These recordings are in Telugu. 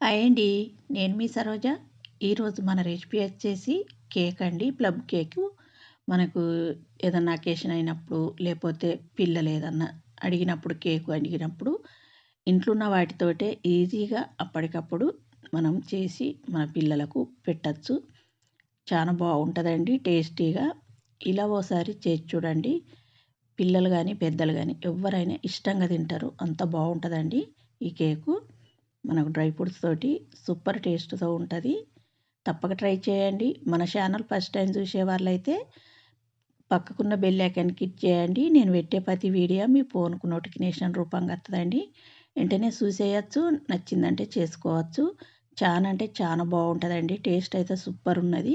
హాయ్ అండి. నేను మీ సరోజ. ఈరోజు మన రెసిపీ వచ్చేసి కేక్ అండి. Plum cake. మనకు ఏదన్నా అకేషన్ అయినప్పుడు లేకపోతే పిల్లలు ఏదన్నా అడిగినప్పుడు కేకు అడిగినప్పుడు ఇంట్లో ఉన్న వాటితోటే ఈజీగా అప్పటికప్పుడు మనం చేసి మన పిల్లలకు పెట్టచ్చు. చాలా బాగుంటుందండి టేస్టీగా. ఇలా ఓసారి చేసి చూడండి. పిల్లలు కానీ పెద్దలు కానీ ఎవరైనా ఇష్టంగా తింటారు. అంత బాగుంటుందండి ఈ కేకు. మనకు డ్రై ఫ్రూట్స్ తోటి సూపర్ టేస్ట్తో ఉంటుంది. తప్పక ట్రై చేయండి. మన ఛానల్ ఫస్ట్ టైం చూసే వాళ్ళైతే పక్కకున్న బెల్ ఐకాన్ క్లిక్ చేయండి. నేను పెట్టే ప్రతి వీడియో మీ ఫోన్కు నోటిఫికేషన్ రూపంగా వస్తుందండి. వెంటనే చూసేయచ్చు నచ్చిందంటే చేసుకోవచ్చు. చాలా అంటే చాలా బాగుంటుందండి. టేస్ట్ అయితే సూపర్ ఉన్నది.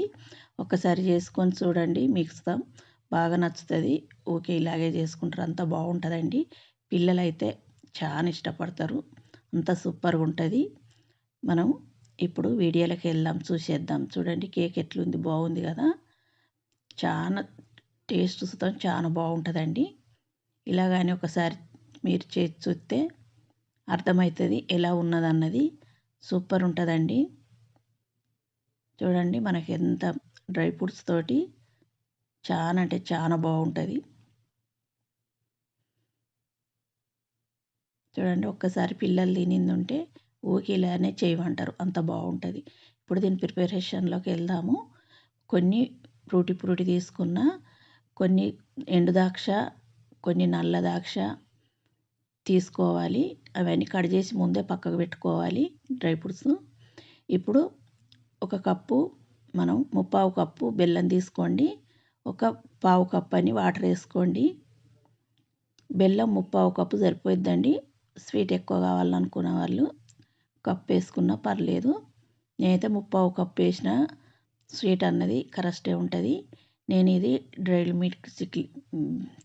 ఒకసారి చేసుకొని చూడండి మిక్స్దాం బాగా నచ్చుతుంది. ఓకే ఇలాగే చేసుకుంటారు. అంత బాగుంటుందండి. పిల్లలైతే చాలా ఇష్టపడతారు. అంత సూపర్గా ఉంటుంది మనం ఇప్పుడు వీడియోలోకి వెళ్దాం చూసేద్దాం. చూడండి కేక్ ఎట్లుంది బాగుంది కదా. చాలా టేస్ట్ చూస్తాం చాలా బాగుంటుందండి ఇలాగానే ఒకసారి మీరు చేసి చూస్తే అర్థమవుతుంది ఎలా ఉన్నదన్నది. సూపర్ ఉంటుందండి చూడండి మనకి ఎంత డ్రై ఫ్రూట్స్ తోటి చాలా అంటే చాలా బాగుంటుంది చూడండి ఒక్కసారి పిల్లలు తినింది ఉంటే ఊకి ఇలానే చేయమంటారు. అంత బాగుంటుంది ఇప్పుడు దీని ప్రిపరేషన్లోకి వెళ్దాము. కొన్ని ఫ్రూటి ఫ్రూటి తీసుకున్న కొన్ని ఎండు ద్రాక్ష కొన్ని నల్ల ద్రాక్ష తీసుకోవాలి. అవన్నీ కట్ చేసి ముందే పక్కకు పెట్టుకోవాలి డ్రై ఫ్రూట్స్. ఇప్పుడు ఒక కప్పు మనం ముప్పావు కప్పు బెల్లం తీసుకోండి. ఒక పావు కప్పు అని వాటర్ వేసుకోండి. బెల్లం ముప్పావు కప్పు సరిపోయిద్దండి. స్వీట్ ఎక్కువ కావాలనుకున్న వాళ్ళు కప్పు వేసుకున్నా పర్లేదు. నేనైతే ముప్పావు కప్పు వేసిన స్వీట్ అన్నది కరెక్టే ఉంటుంది. నేను ఇది డ్రైల్ మిల్క్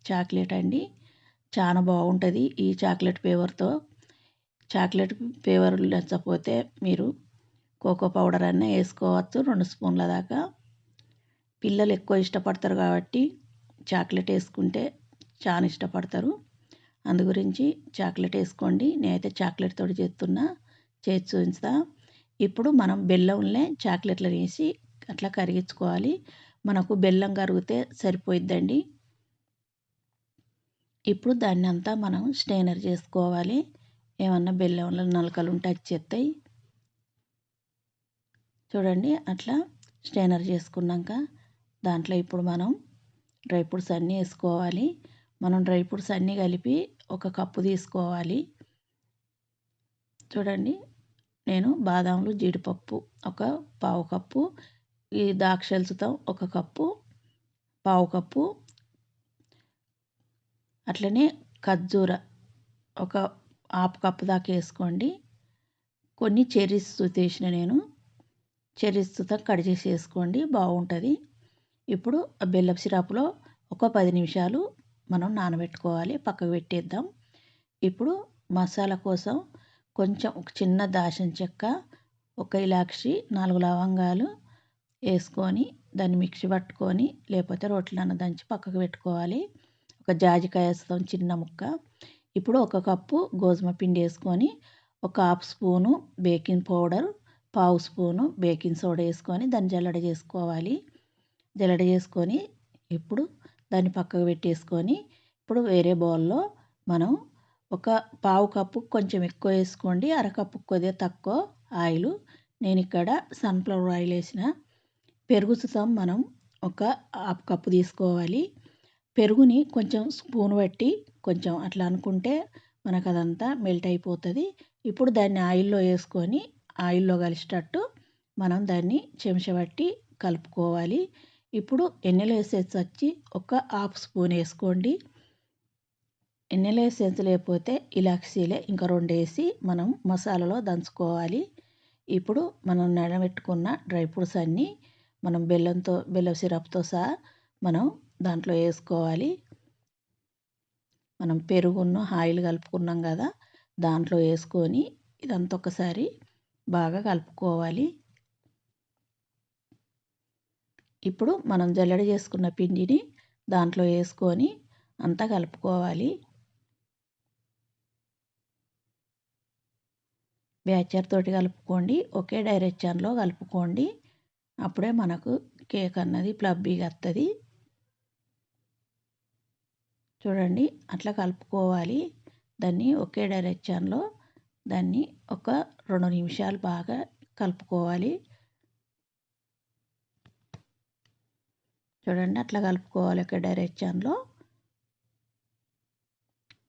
చాక్లెట్ అండి. చాలా బాగుంటుంది ఈ చాక్లెట్ ఫ్లేవర్తో. చాక్లెట్ ఫ్లేవర్ నచ్చకపోతే మీరు కోకో పౌడర్ అన్న వేసుకోవచ్చు రెండు స్పూన్ల దాకా. పిల్లలు ఎక్కువ ఇష్టపడతారు కాబట్టి చాక్లెట్ వేసుకుంటే చాలా ఇష్టపడతారు. అందు గురించి చాక్లెట్ వేసుకోండి. నేనైతే చాక్లెట్ తోటి చేస్తున్నా. చేసి చూపిస్తా. ఇప్పుడు మనం బెల్లంలే చాక్లెట్లు వేసి అట్లా కరిగించుకోవాలి. మనకు బెల్లం కరిగితే సరిపోయిద్దండి. ఇప్పుడు దాన్ని అంతా మనం స్టెయినర్ చేసుకోవాలి. ఏమన్నా బెల్లంలో నలకలు ఉంటే వచ్చేస్తాయి చూడండి అట్లా స్టెయినర్ చేసుకున్నాక దాంట్లో ఇప్పుడు మనం డ్రై ఫ్రూట్స్ అన్నీ వేసుకోవాలి. మనం డ్రై ఫ్రూట్స్ అన్నీ కలిపి ఒక కప్పు తీసుకోవాలి. చూడండి నేను బాదాములు జీడిపప్పు ఒక పావు కప్పు ఈ ద్రాక్షలతో ఒక కప్పు పావు కప్పు అట్లనే ఖర్జూర ఒక హాఫ్ కప్పు దాకా వేసుకోండి. కొన్ని చెర్రీస్ తీసిన నేను చెర్రీస్ కట్ చేసి వేసుకోండి బాగుంటుంది. ఇప్పుడు బెల్లం సిరప్లో ఒక పది నిమిషాలు మనం నానబెట్టుకోవాలి పక్కకు పెట్టేద్దాం. ఇప్పుడు మసాలా కోసం కొంచెం ఒక చిన్న దాచిన చెక్క ఒక ఇలాక్షి నాలుగు లవంగాలు వేసుకొని దాన్ని మిక్సీ పట్టుకొని లేకపోతే రొట్టెలన్న దంచి పక్కకు పెట్టుకోవాలి. ఒక జాజికాయ వేస్తాం చిన్న ముక్క. ఇప్పుడు ఒక కప్పు గోధుమ పిండి వేసుకొని ఒక హాఫ్ స్పూను బేకింగ్ పౌడర్ పావు స్పూను బేకింగ్ సోడా వేసుకొని దాన్ని జల్లడ చేసుకోవాలి. జల్లడ చేసుకొని ఇప్పుడు దాన్ని పక్కకు పెట్టేసుకొని ఇప్పుడు వేరే బౌల్లో మనం ఒక పావు కప్పు కొంచెం ఎక్కువ వేసుకోండి అరకప్పు కొద్దిగా తక్కువ ఆయిల్. నేను ఇక్కడ సన్ఫ్లవర్ ఆయిల్ వేసిన పెరుగు సుతం మనం ఒక హాఫ్ కప్పు తీసుకోవాలి. పెరుగుని కొంచెం స్పూన్ బట్టి కొంచెం అట్లా అనుకుంటే మనకు అదంతా మెల్ట్ అయిపోతుంది. ఇప్పుడు దాన్ని ఆయిల్లో వేసుకొని ఆయిల్లో కలిసేటట్టు మనం దాన్ని చెంచబట్టి కలుపుకోవాలి. ఇప్పుడు ఎన్నెలు వేసేసి వచ్చి ఒక హాఫ్ స్పూన్ వేసుకోండి. ఎన్నెలు వేసేసి లేకపోతే ఇలాక్సీలే ఇంకా రెండు వేసి మనం మసాలాలో దంచుకోవాలి. ఇప్పుడు మనం నడబెట్టుకున్న డ్రై ఫ్రూట్స్ అన్నీ మనం బెల్లంతో బెల్లం సిరప్తో సహా మనం దాంట్లో వేసుకోవాలి. మనం పెరుగును ఆయిల్ కలుపుకున్నాం కదా దాంట్లో వేసుకొని ఇదంతా ఒకసారి బాగా కలుపుకోవాలి. ఇప్పుడు మనం జల్లెడ చేసుకున్న పిండిని దాంట్లో వేసుకొని అంతా కలుపుకోవాలి. బ్యాచర్ తోటి కలుపుకోండి ఒకే డైరెక్షన్లో కలుపుకోండి. అప్పుడే మనకు కేక్ అన్నది ప్లబ్బీగా వస్తుంది చూడండి అట్లా కలుపుకోవాలి. దాన్ని ఒకే డైరెక్షన్లో దాన్ని ఒక రెండు నిమిషాలు బాగా కలుపుకోవాలి. చూడండి అట్లా కలుపుకోవాలి ఒక డైరెక్షన్లో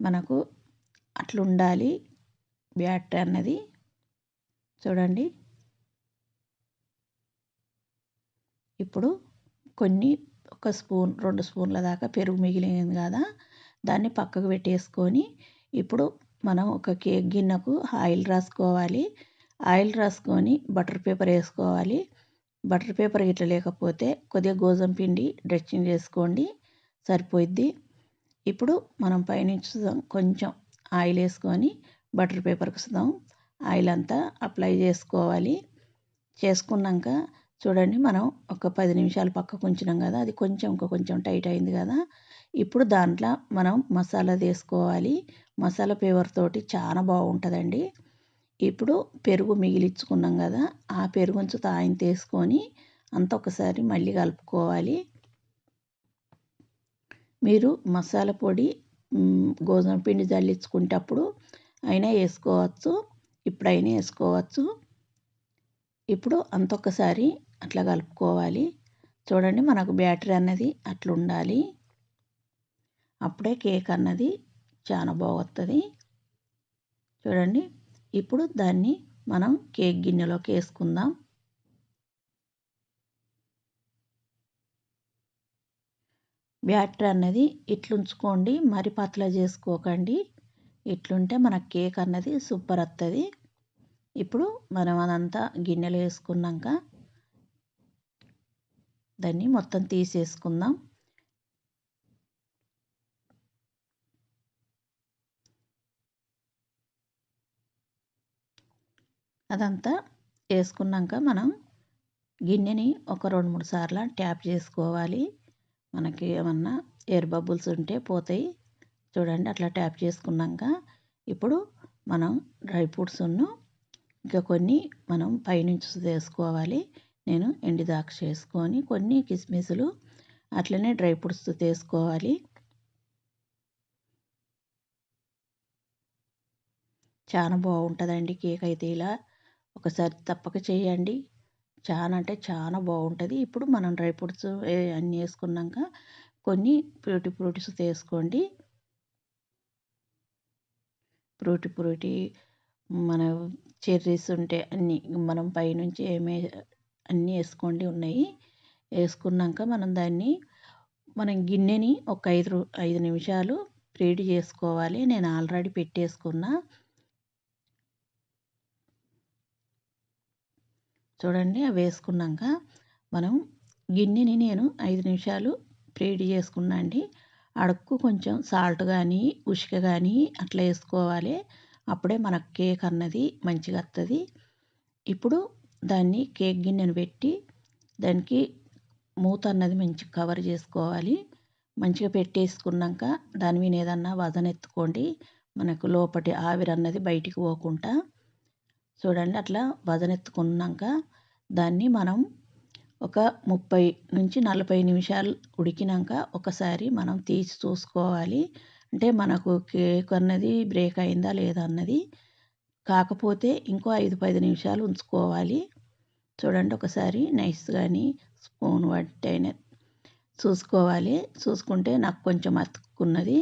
మనకు అట్లా ఉండాలి బ్యాటర్ అన్నది. చూడండి. ఇప్పుడు కొన్ని ఒక స్పూన్ రెండు స్పూన్ల దాకా పెరుగు మిగిలింది కదా దాన్ని పక్కకు పెట్టేసుకొని ఇప్పుడు మనం ఒక కేక్ గిన్నెకు ఆయిల్ రాసుకోవాలి. ఆయిల్ రాసుకొని బటర్ పేపర్ వేసుకోవాలి. బటర్ పేపర్ ఇట్లా లేకపోతే కొద్దిగా గోధుమ పిండి డ్రెస్సింగ్ చేసుకోండి సరిపోయిద్ది. ఇప్పుడు మనం పైనుంచి కొంచెం ఆయిల్ వేసుకొని బటర్ పేపర్కి సుదాం ఆయిల్ అంతా అప్లై చేసుకోవాలి. చేసుకున్నాక చూడండి మనం ఒక పది నిమిషాలు పక్కకు ఉంచినాం కదా అది కొంచెం ఇంకా కొంచెం టైట్ అయింది కదా. ఇప్పుడు దాంట్లో మనం మసాలా వేసుకోవాలి. మసాలా పేపర్ తోటి చాలా బాగుంటుందండి. ఇప్పుడు పెరుగు మిగిలించుకున్నాం కదా ఆ పెరుగుంచు తాయిని తీసుకొని అంత ఒకసారి మళ్ళీ కలుపుకోవాలి. మీరు మసాలా పొడి గోధుమ పిండి జల్లించుకునేటప్పుడు అయినా వేసుకోవచ్చు ఇప్పుడైనా వేసుకోవచ్చు. ఇప్పుడు అంతొకసారి అట్లా కలుపుకోవాలి. చూడండి మనకు బ్యాటరీ అన్నది అట్లా ఉండాలి అప్పుడే కేక్ అన్నది చాలా బాగుతుంది చూడండి ఇప్పుడు దాన్ని మనం కేక్ గిన్నెలోకి వేసుకుందాం. బ్యాటర్ అన్నది ఇట్లుంచుకోండి మరి పతలా చేసుకోకండి. ఇట్లుంటే మన కేక్ అన్నది సూపర్ వస్తుంది ఇప్పుడు మనం అదంతా గిన్నెలో వేసుకున్నాక దాన్ని మొత్తం తీసేసుకుందాం. అదంతా వేసుకున్నాక మనం గిన్నెని ఒక రెండు మూడు సార్లు ట్యాప్ చేసుకోవాలి. మనకి ఏమన్నా ఎయిర్ బబుల్స్ ఉంటే పోతాయి. చూడండి అట్లా ట్యాప్ చేసుకున్నాక ఇప్పుడు మనం డ్రై ఫ్రూట్స్ను ఇంకా కొన్ని మనం పైనుంచి వేసుకోవాలి. నేను ఎండి ద్రాక్ష వేసుకొని కొన్ని కిస్మిస్లు అట్లనే డ్రై ఫ్రూట్స్ తీసుకోవాలి చాలా బాగుంటుందండి కేక్ అయితే ఇలా. ఒకసారి తప్పక చేయండి. చాలా అంటే చాలా బాగుంటుంది. ఇప్పుడు మనం డ్రై ఫ్రూట్స్ అన్నీ వేసుకున్నాక కొన్ని ఫ్రూటీ ఫ్రూటీస్ తీసుకోండి. ఫ్రూటీ ఫ్రూటీ మన చెర్రీస్ ఉంటే అన్నీ మనం పైనుంచి ఏమే అన్నీ వేసుకోండి ఉన్నాయి. వేసుకున్నాక మనం దాన్ని మనం గిన్నెని ఒక ఐదు ఐదు నిమిషాలు ప్రీడ్ చేసుకోవాలి. నేను ఆల్రెడీ పెట్టేసుకున్నా. చూడండి అవి వేసుకున్నాక మనం గిన్నెని నేను ఐదు నిమిషాలు ప్రేడి చేసుకున్నా అండి. అడుక్కు కొంచెం సాల్ట్ కానీ ఉషిక కానీ అట్లా వేసుకోవాలి. అప్పుడే మన కేక్ అన్నది మంచిగా వస్తుంది ఇప్పుడు దాన్ని కేక్ గిన్నెను పెట్టి దానికి మూత అన్నది మంచి కవర్ చేసుకోవాలి. మంచిగా పెట్టేసుకున్నాక దాని మీద ఏదన్నా వజన ఎత్తుకోండి మనకు లోపటి ఆవిరి అన్నది బయటికి పోకుండా చూడండి అట్లా వదనెత్తుకున్నాక దాన్ని మనం ఒక ముప్పై నుంచి నలభై నిమిషాలు ఉడికినాక ఒకసారి మనం తీసి చూసుకోవాలి. అంటే మనకు కేక్ అన్నది బ్రేక్ అయిందా లేదా అన్నది కాకపోతే ఇంకో ఐదు పది నిమిషాలు ఉంచుకోవాలి. చూడండి ఒకసారి నైస్ కానీ స్పూన్ పట్టి చూసుకోవాలి. చూసుకుంటే నాకు కొంచెం అతుక్కున్నది.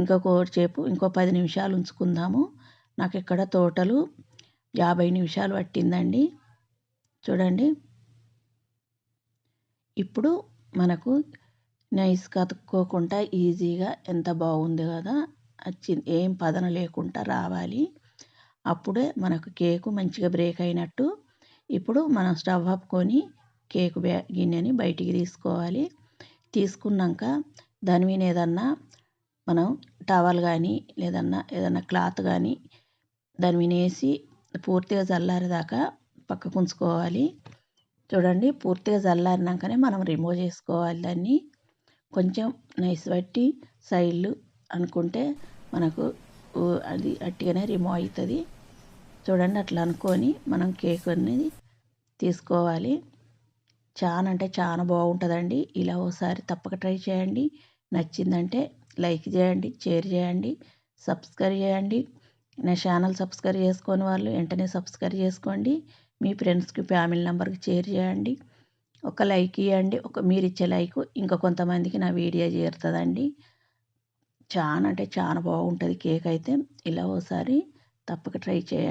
ఇంకొక సేపు ఇంకో పది నిమిషాలు ఉంచుకుందాము. నాకు ఇక్కడ తోటలు యాభై నిమిషాలు పట్టిందండి. చూడండి. ఇప్పుడు మనకు నైస్ కతుక్కోకుండా ఈజీగా ఎంత బాగుంది కదా వచ్చింది ఏం పదన లేకుండా రావాలి. అప్పుడే మనకు కేకు మంచిగా బ్రేక్ అయినట్టు ఇప్పుడు మనం స్టవ్ ఆపుకొని కేక్ బ్యా గిన్నెని బయటికి తీసుకోవాలి. తీసుకున్నాక దాని మీద ఏదన్నా మనం టవల్ కానీ లేదన్నా ఏదన్నా క్లాత్ కానీ దాని మీద వేసి పూర్తిగా చల్లారేదాకా పక్కకు ఉంచుకోవాలి. చూడండి పూర్తిగా చల్లారినాకనే మనం రిమూవ్ చేసుకోవాలి దాన్ని. కొంచెం నైస్ పట్టి సైడ్లు అనుకుంటే మనకు అది అట్టిగానే రిమూవ్ అవుతుంది. చూడండి అట్లా అనుకొని మనం కేక్ అనేది తీసుకోవాలి. చాలా అంటే చాలా బాగుంటుందండి. ఇలా ఒకసారి తప్పక ట్రై చేయండి. నచ్చిందంటే లైక్ చేయండి షేర్ చేయండి సబ్స్క్రైబ్ చేయండి. నా ఛానల్ సబ్స్క్రైబ్ చేసుకోని వాళ్ళు వెంటనే సబ్స్క్రైబ్ చేసుకోండి. మీ ఫ్రెండ్స్కి ఫ్యామిలీ నెంబర్కి షేర్ చేయండి. ఒక లైక్ ఇవ్వండి ఒక మీరు ఇచ్చే లైక్ ఇంకా కొంతమందికి నా వీడియో చేరుతుందండి. చాలా అంటే చాలా బాగుంటుంది కేక్ అయితే. ఇలా ఒకసారి తప్పక ట్రై చేయండి.